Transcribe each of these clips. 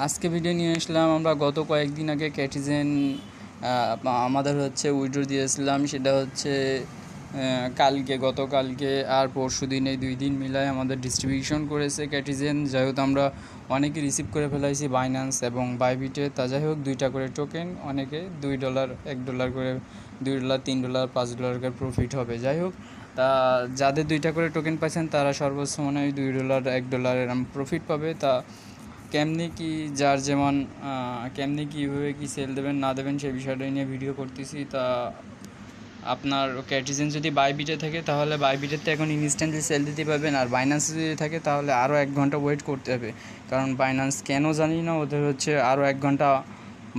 আজকে ভিডিও নিয়ে আসলাম, আমরা গত কয়েকদিন আগে ক্যাটিজেন আমাদের হচ্ছে উইড্রো দিয়েছিলাম, সেটা হচ্ছে কালকে, গতকালকে আর পরশু দিন এই দুই দিন মিলায় আমাদের ডিস্ট্রিবিউশন করেছে ক্যাটিজেন যাই হোক, আমরা অনেকে রিসিভ করে ফেলাইছি বাইন্যান্স এবং বাইবিটে তা যাই হোক, দুইটা করে টোকেন অনেকে দুই ডলার এক ডলার করে, দুই ডলার তিন ডলার পাঁচ ডলার করে প্রফিট হবে। যাই হোক, তা যাদের দুইটা করে টোকেন পাচ্ছেন তারা সর্বোচ্চ মনে হয় দুই ডলার এক ডলার এরম প্রফিট পাবে। তা কেমনি কি যার যেমন কেমনি কীভাবে কি সেল দেবেন, না দেবেন সেই বিষয়টা নিয়ে ভিডিও করতেছি। তা আপনার ক্যাটিজেন যদি বাইবিটে থাকে, তাহলে বাইবিটেতে এখন ইনস্ট্যান্টলি সেল দিতে পারবেন। আর বাইন্যান্সে যদি থাকে, তাহলে আরও এক ঘণ্টা ওয়েট করতে হবে। কারণ বাইন্যান্স কেন জানি না, ওদের হচ্ছে আরও এক ঘণ্টা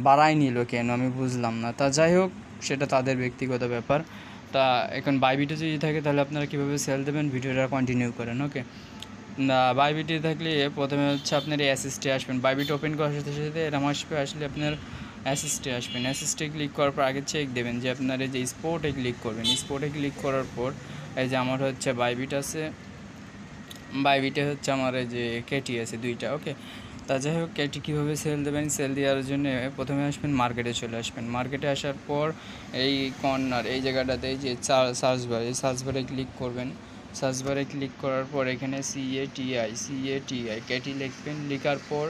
বাড়াই নিল কেন, আমি বুঝলাম না। তা যাই হোক, সেটা তাদের ব্যক্তিগত ব্যাপার। তা এখন বাইবিটে যদি থাকে, তাহলে আপনারা কীভাবে সেল দেবেন, ভিডিওটা কন্টিনিউ করেন ওকে বাইবিটে থাকলে প্রথমে হচ্ছে আপনার অ্যাসিস্টে আসবেন। বাইবিট ওপেন করার সাথে সাথে এরম আসবে, আসলে আপনার অ্যাসিস্টে আসবেন। অ্যাসিস্টে ক্লিক করার পর আগে চেক দেবেন যে আপনার এই যে স্পোর্টে ক্লিক করবেন। স্পোর্টে ক্লিক করার পর এই যে আমার হচ্ছে বাইবিট আছে। বাইবিটে হচ্ছে আমার এই যে কেটি আছে দুইটা ওকে তা যাই হোক কেটি কীভাবে সেল দেবেন সেল দেওয়ার জন্য প্রথমে আসবেন মার্কেটে চলে আসবেন। মার্কেটে আসার পর এই কর্নার এই জায়গাটাতে যে সার্চ বার এই সার্চ বারে ক্লিক করবেন। সার্চ বারে ক্লিক করার পর এখানে C A T I C A T I K T লিখবেন, লেখার পর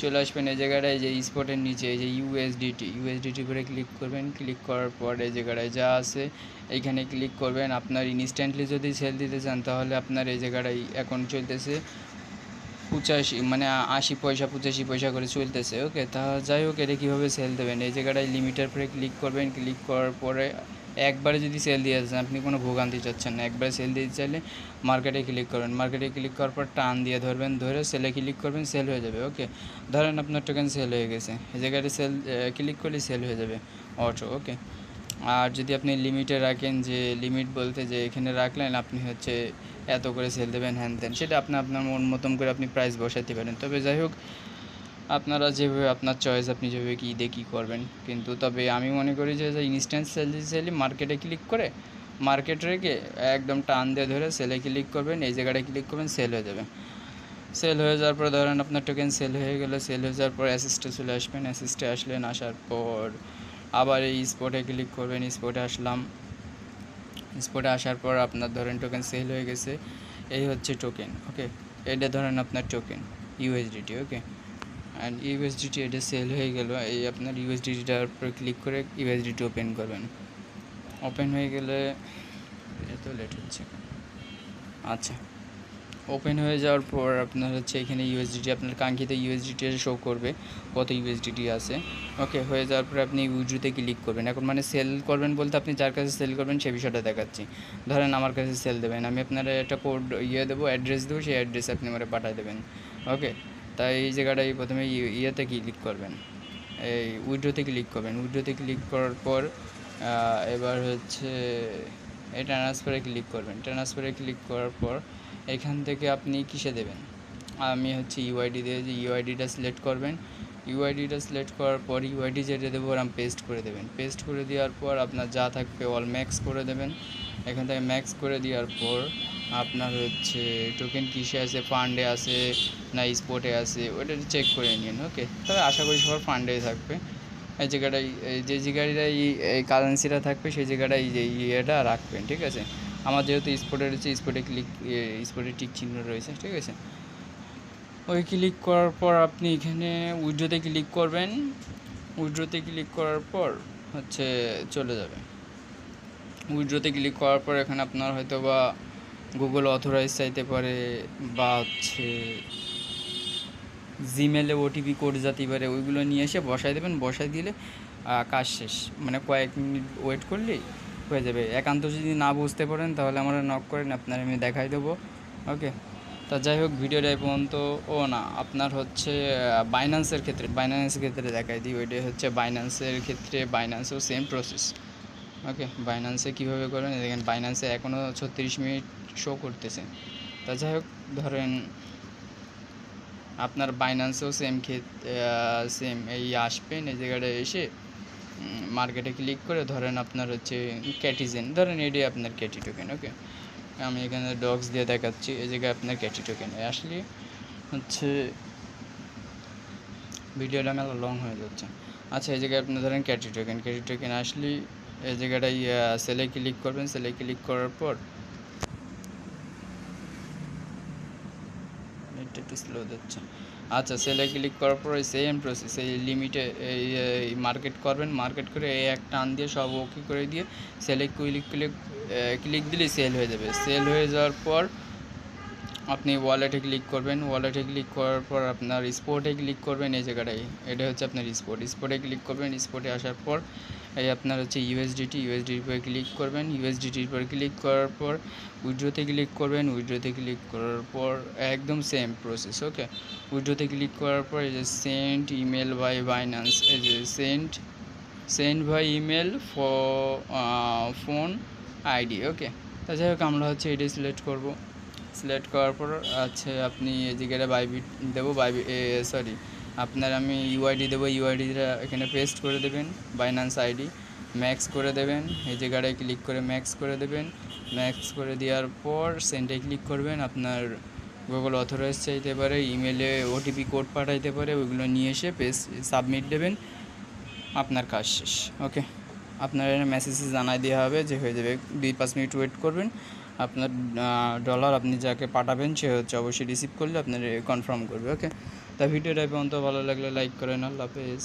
চলে আসবেন এই জায়গাটায় যে স্পটের নিচে, এই যে ইউএসডিটি ইউএসডিটি করে ক্লিক করবেন, ক্লিক করার পর এই জায়গাটায় যা আছে এইখানে ক্লিক করবেন। আপনার ইনস্ট্যান্টলি যদি সেল দিতে চান, তাহলে আপনার এই জায়গাটায় এখন চলতেছে। পঁচাশি মানে আশি পয়সা, পঁচাশি পয়সা করে চলতেছে ওকে তা যাই হোক, এটা কীভাবে সেল দেবেন? এই জায়গাটায় লিমিটের পরে ক্লিক করবেন। ক্লিক করার পরে একবারে যদি সেল দিয়ে যাচ্ছেন আপনি কোনো ভোগান্তি চাচ্ছেন না। একবারে সেল দিতে চাইলে মার্কেটে ক্লিক করবেন মার্কেটে ক্লিক করার পর টান দিয়ে ধরবেন, ধরে সেলে ক্লিক করবেন সেল হয়ে যাবে ওকে ধরেন আপনার টোকেন সেল হয়ে গেছে। এই জায়গাটা সেল ক্লিক করলে সেল হয়ে যাবে অটো ওকে আর যদি আপনি লিমিটে রাখেন যে লিমিট বলতে যে এখানে রাখলেন, আপনি হচ্ছে এত করে সেল দেবেন হ্যান ত্যান সেটা আপনি, আপনার মন মতন করে আপনি প্রাইস বসাতে পারেন। তবে যাই হোক আপনারা যেভাবে আপনার চয়েস আপনি যেভাবে কী দিয়ে কী করবেন। কিন্তু তবে আমি মনে করি যে ইনস্ট্যান্ট সেল দিতে মার্কেটে ক্লিক করে মার্কেট রেখে একদম টান দিয়ে ধরে সেলে ক্লিক করবেন, এই জায়গাটায় ক্লিক করবেন সেল হয়ে যাবে। সেল হয়ে যাওয়ার পর ধরেন আপনার টোকেন সেল হয়ে গেলে সেল হয়ে যাওয়ার পর অ্যাসিস্টে চলে আসবেন অ্যাসিস্টে আসলেন, আসার পর আবার এই স্পটে ক্লিক করবেন স্পটে আসলাম। স্পটে আসার পর আপনার ধরেন টোকেন সেল হয়ে গেছে, এই হচ্ছে টোকেন ওকে এটা ধরেন আপনার token USDT okay and USDT এটা সেল হয়ে গেল। এই আপনার ইউএসডিটিটার উপর ক্লিক করে ইউএসডিটি ওপেন করবেন। ওপেন হয়ে গেলে এত লেট হচ্ছে আচ্ছা। ওপেন হয়ে যাওয়ার পর আপনার হচ্ছে এখানে ইউএসডিটি আপনার কাঙ্ক্ষিত ইউএসডিটি শো করবে, কত ইউএসডিটি আছে। ওকে হয়ে যাওয়ার পর আপনি উইড্রোতে ক্লিক করবেন। এখন মানে সেল করবেন বলতে আপনি যার কাছে সেল করবেন সে বিষয়টা দেখাচ্ছি। ধরেন আমার কাছে সেল দেবেন। আমি আপনার একটা কোড ইয়ে দেবো অ্যাড্রেস দেবো, সেই অ্যাড্রেস আপনি আমার পাঠিয়ে দেবেন। ওকে তাই এই জায়গাটায় প্রথমে ইয়েতে ক্লিক করবেন। এই উইড্রোতে ক্লিক করবেন। উইড্রোতে ক্লিক করার পর এবার হচ্ছে এই ট্রান্সফারে ক্লিক করবেন। ট্রান্সফারে ক্লিক করার পর এখান থেকে আপনি কিসে দেবেন? আমি হচ্ছে ইউআইডি দিয়ে যে ইউআইডিটা সিলেক্ট করবেন। ইউআইডিটা সিলেক্ট করার পর ইউআইডি যেটা দেবো ওরম পেস্ট করে দেবেন। পেস্ট করে দেওয়ার পর আপনার যা থাকবে অল ম্যাক্স করে দেবেন। এখান থেকে ম্যাক্স করে দেওয়ার পর আপনার হচ্ছে টোকেন কিসে আছে ফান্ডে আছে, না স্পটে আছে ওটা চেক করে নিন ওকে তবে আশা করি সবার ফান্ডেই থাকবে। এই জায়গাটায় যে জায়গাটায় এই কারেন্সিটা থাকবে, সেই জায়গাটায় যে ইয়েটা রাখবেন, ঠিক আছে? আমার যেহেতু স্পটে রয়েছে স্পটে ক্লিক স্পটে টিক চিহ্ন রয়েছে, ঠিক আছে? ওই ক্লিক করার পর আপনি এখানে উইড্রোতে ক্লিক করবেন। উইড্রোতে ক্লিক করার পর হচ্ছে চলে যাবে। উইড্রোতে ক্লিক করার পর এখানে আপনার হয়তো বা গুগল অথরাইজ চাইতে পারে বা হচ্ছে জিমেলে ওটিপি কোড যাতে পারে, ওইগুলো নিয়ে এসে বসাই দেবেন বসাই দিলে কাজ শেষ। মানে কয়েক মিনিট ওয়েট করলেই হয়ে যাবে। একান্ত যদি না বুঝতে পারেন, তাহলে আমরা নক করেন, আপনার আমি দেখাই দেবো। ওকে তা যাই হোক ভিডিওটা এই পর্যন্ত ও না, আপনার হচ্ছে বাইন্যান্সের ক্ষেত্রে বাইন্যান্সের ক্ষেত্রে দেখাই দিই। ওইটাই হচ্ছে বাইন্যান্সের ক্ষেত্রে বাইন্যান্সেও সেম প্রসেস ওকে বাইন্যান্সে কীভাবে করবেন দেখেন বাইন্যান্সে এখনও ছত্রিশ মিনিট শো করতেছে। তা যাই হোক, ধরেন আপনার বাইন্যান্সেও সেম ক্ষেত সেম এই আসবেন, এই জায়গাটায় এসে মার্কেটে ক্লিক করে ধরেন আপনার হচ্ছে ক্যাটিজেন ধরেন এটাই আপনার ক্যাটি টোকেন ওকে? আমি এখানে ডগস দিয়ে দেখাচ্ছি, এই জায়গায় আপনার ক্যাটি টোকেন আসলে হচ্ছে ভিডিওটা মেলা লং হয়ে যাচ্ছে। আচ্ছা এই জায়গায় আপনি ধরেন ক্যাটি টোকেন ক্যাটি টোকেন আসলে এই জায়গাটায় সেলে ক্লিক করবেন সেলে ক্লিক করার পর একটু স্লো যাচ্ছে আচ্ছা সেলে ক্লিক করার পর সেম প্রসেস এই লিমিটে এই মার্কেট করবেন মার্কেট করে এই এক টান দিয়ে সব ওকে করে দিয়ে সেলে ক্লিক ক্লিক ক্লিক দিলে সেল হয়ে যাবে। সেল হয়ে যাওয়ার পর আপনি ওয়ালেটে ক্লিক করবেন। ওয়ালেটে ক্লিক করার পর আপনার স্পোর্টে ক্লিক করবেন এই জায়গাটায়। এটা হচ্ছে আপনার স্পোর্ট স্পোর্টে ক্লিক করবেন স্পোর্টে আসার পর এই আপনার হচ্ছে ইউএসডিটি ইউএসডিটির উপরে ক্লিক করবেন। ইউএসডিটির উপর ক্লিক করার পর উইড্রোতে ক্লিক করবেন। উইড্রোতে ক্লিক করার পর একদম সেম প্রসেস ওকে উইড্রোতে ক্লিক করার পর এই যে সেন্ট ইমেল বাই বাইন্যান্স এই যে sent send by email phone ID okay তা যাই হোক, আমরা হচ্ছে এটাই সিলেক্ট করব। সিলেক্ট করার পর আছে আপনি এদিকে বাইবিট দেবো বাইবি সরি আপনার আমি ইউআইডি দেবো ইউআইডিটা এখানে পেস্ট করে দেবেন বাইন্যান্স আইডি ম্যাক্স করে দেবেন, এই জায়গাটায় ক্লিক করে ম্যাক্স করে দেবেন ম্যাক্স করে দেওয়ার পর সেন্টে ক্লিক করবেন, আপনার গুগল অথরাইজ চাইতে পারে ইমেলে ওটিপি কোড পাঠাইতে পারে, ওইগুলো নিয়ে এসে পেস সাবমিট দেবেন, আপনার কাজ শেষ ওকে আপনার মেসেজে জানাই দেওয়া হবে যে হয়ে যাবে, দুই পাঁচ মিনিট ওয়েট করবেন আপনার ডলার আপনি যাকে পাঠাবেন, সে হচ্ছে অবশ্যই রিসিভ করলে আপনার কনফার্ম করবে ওকে তা ভিডিওটা পর্যন্ত ভালো লাগলে লাইক করেন আল্লাহ হাফেজ।